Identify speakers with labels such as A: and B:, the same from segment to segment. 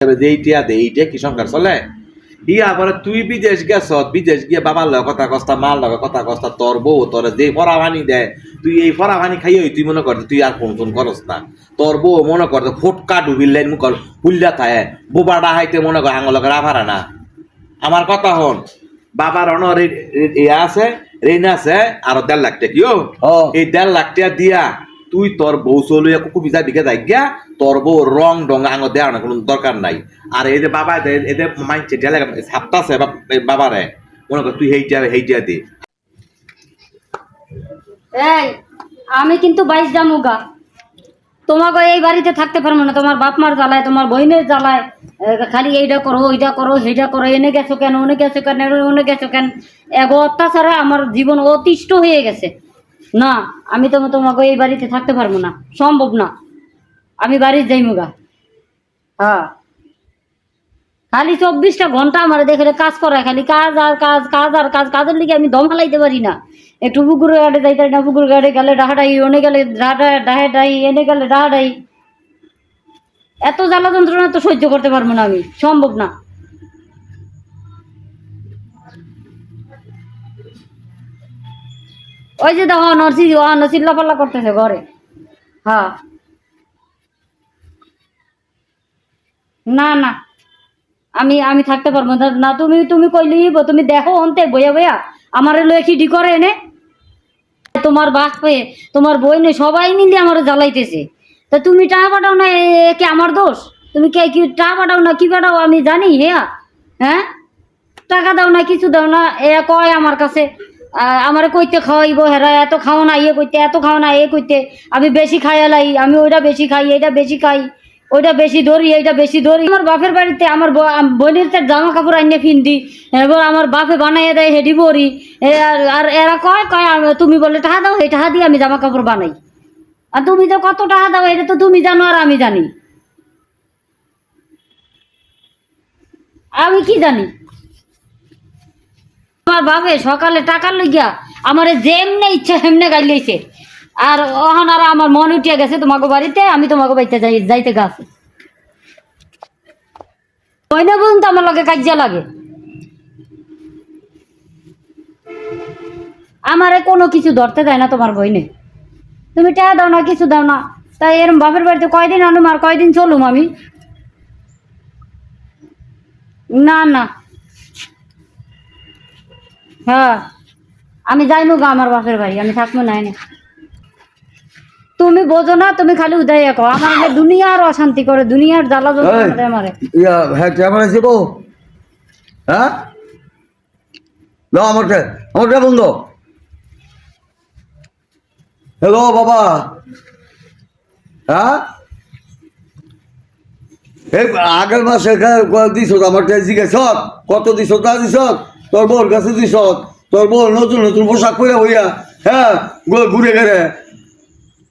A: এইটা দে এইটা কি সংসার চলে? ইয়া পরে তুই বিদেশ গেছ বিদেশ গিয়ে বাবার লগে কথা কস্তা মার লগে কথা কস্তা তোর বউ তোর যে দেয় তুই এই খাইয়ে তুই মনে কর তুই আর ফোন টোন করস না। তোর বউ মনে কর ফোটকা ডুবিলেন মুখ হুল্লা থায় বোবাডা হাইতে মনে কর আঙুল রাভারা না আমার কথা হন বাবার অনর ইয়ে আছে ঋণ আছে আর দেড় লাখ টাকা কিও এই দেড় লাখ টাকা দিয়া তুই তোর বউ চলিয়া কুকু বিজা দিকে যাই। গিয়া তোর বউ রং ডং আঙ দেওয়ার কোনো দরকার নাই। আর এই যে বাবা এদের- এদের মাইনছে ঢেলে ছাপতাছে বাবারে। মনে কর, তুই হেইটা হেইটা দে।
B: এই, আমি কিন্তু বাইশ জামুগা তোমাকে এই বাড়িতে থাকতে পারব না। তোমার বাপ মার জ্বালায়, তোমার বইনের জ্বালায়। খালি এইটা করো ওইটা করো সেইটা করো, এনে গেছো কেন, ওনে গেছো কেন ওনে গেছো কেন? এগো অত্যাচারে আমার জীবন অতিষ্ঠ হয়ে গেছে। না, আমি তো তোমাকে এই বাড়িতে থাকতে পারব না। সম্ভব না। আমি বাড়ির যাইমুগা হ্যাঁ। খালি চব্বিশটা ঘণ্টা আমার দেখে কাজ করা খালি কাজ আর কাজ কাজ আর কাজ, কাজের লিগে আমি দম হালাইতে পারি না। একটু পুকুর গাড়ে যাইতে না পুকুর গাড়ে গেলে ডাহাডাই ওনে গেলে ডাহা ডাহে ডাই এনে গেলে ডাহাডাই এত জ্বালা যন্ত্রণা তো সহ্য করতে পারব না আমি, সম্ভব না। ওই যে দেখো, নরসি নসিল্লা পাল্লা করতেছে ঘরে। হ্যাঁ না না। আমি আমি থাকতে পারব না। না, তুমি তুমি কইলি তুমি দেখো অন্তে, বইয়া বইয়া। আমার লয়ে কি ডি করে এনে? তোমার বাস হয়ে তোমার বই নেই সবাই মিলে আমার জ্বালাইতেছে। তা তুমি টাকা পাঠাও না কি আমার দোষ? তুমি কে, কি টাকা পাঠাও না, কি পাঠাও, আমি জানি হ্যাঁ। হ্যাঁ? টাকা দাও না, কিছু দাও না এ কয় আমার কাছে। আমার কইতে খাওয়াইব, হেরা এত খাও না ইয়ে কইতে, এত খাও না, এ কইতে। আমি বেশি খাই লাই আমি ওইটা বেশি খাই এইটা বেশি খাই ওইটা বেশি ধরি এইটা বেশি ধরি। আমার বাপের বাড়িতে আমার বোনের তার জামা কাপড় আনিয়ে ফিন্দি, এবার আমার বাপে বানাইয়ে দেয় হেডি এ আর- এরা কয় কয় তুমি বলে টাকা দাও, এই টাকা দিয়ে আমি জামা কাপড় বানাই। আর তুমি তো কত টাকা দাও, এটা তো তুমি জানো, আর আমি জানি। আমি কি জানি? আমার বাপে, সকালে টাকা লইয়া আমার যেমনে ইচ্ছা হেমনে গাইলেছে আর ওখান আর আমার মন উঠিয়া গেছে তোমাকে বাড়িতে, আমি তোমাকে বাড়িতে যাই, যাইতে গেছে ওই না পর্যন্ত আমার লগে কাজিয়া লাগে। আমারে কোনো কিছু ধরতে দেয় না তোমার বইনে। তুমি টাকা দাও না, কিছু দাও না। তাই এরম বাপের বাড়িতে কয়দিন আনুম আর কয়দিন চলুম আমি? না না। হ্যাঁ। আমি যাইমু গা আমার বাপের বাড়ি আমি থাকব না তুমি বোঝো না তুমি খালি উদয় কো আমার দুনিয়ার অশান্তি করে দুনিয়ার জ্বালা যন্ত্রণা
C: এই।
B: দেয় আমারে।
C: ইয়া হ্যাঁ কেমন আছে হ্যাঁ? দাও আমারটা আমারটা বন্ধ। হ্যালো বাবা। হ্যাঁ? আগের মাসে দিছ আমারটা জিজ্ঞেস কত দিছ তা দিছ? তোর বউর কাছে দিছ তোর বউ নতুন নতুন পোশাক পরে হইয়া হ্যাঁ ঘুরে গেলে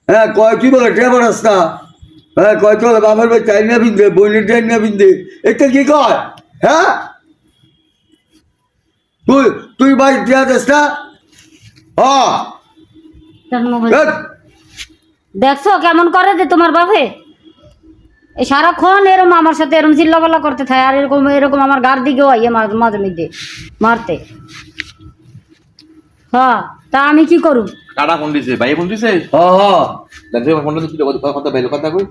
C: হ্যাঁ কয় কি বলে ট্রেবার রাস্তা হ্যাঁ কয় চলে বাবার ভাই চাই না বিন্দে বইনের চাই না বিন্দে এটা কি কয়? হ্যাঁ? তুই তুই ভাই দিয়া দেস না? হ্যাঁ
B: দেখছ কেমন করে যে তোমার বাপে? সারাক্ষণ এরকম আমার সাথে এরকম চিল্লাপাল্লা করতে থাকে আর এরকম এরকম আমার গার দিকেও আইয়ে মাঝে মাঝে মধ্যে মারতে। হ্যাঁ তা আমি কি করু
A: কাটা ফোন দিছে? ভাই ফোন দিছে?
C: হ্যাঁ হ্যাঁ।
A: ফোন দিছে কথা ভাই কথা কই।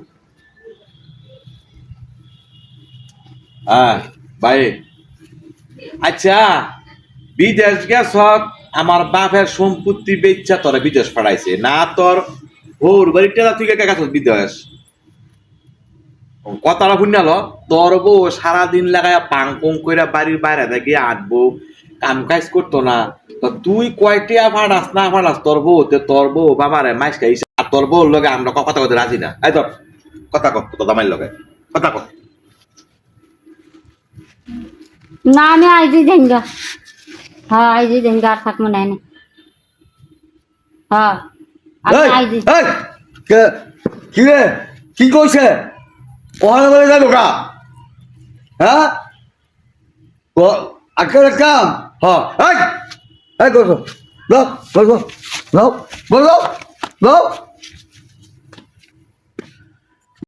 A: হ্যাঁ ভাই। আচ্ছা বিদেশ গেছ আমার বাপের সম্পত্তি বেচা তোরা বিদেশ পাঠাইছে। না তোর ওর বাড়িটা তুই কে গেছ বিদেশ? কথাটা শুনাল তোর বউ সারাদিন লাগায় পাং পং কইরা বাড়ির বাইরে থেকে আটবো কাম কাজ করতো না। তো তুই কয়টিয়া ফাড়াস না ফাড়াস তোর বউ তে তোর বউ বাবারে মাইস খাইছে আর তোর বউর লগে আমরা কথা কথা রাজি না। এই তোর কথা কর তো দামাইর লগে কথা কর
B: না আমি আইজি দেঙ্গা। হ্যাঁ আইজি দেঙ্গা আর থাকব না হ্যাঁ
C: কি রে? কি কইছে? ওখানে বলে যাব কা হ্যাঁ আজকের কাম হ্যাঁ এই এই করব দাও করব দাও বলো দাও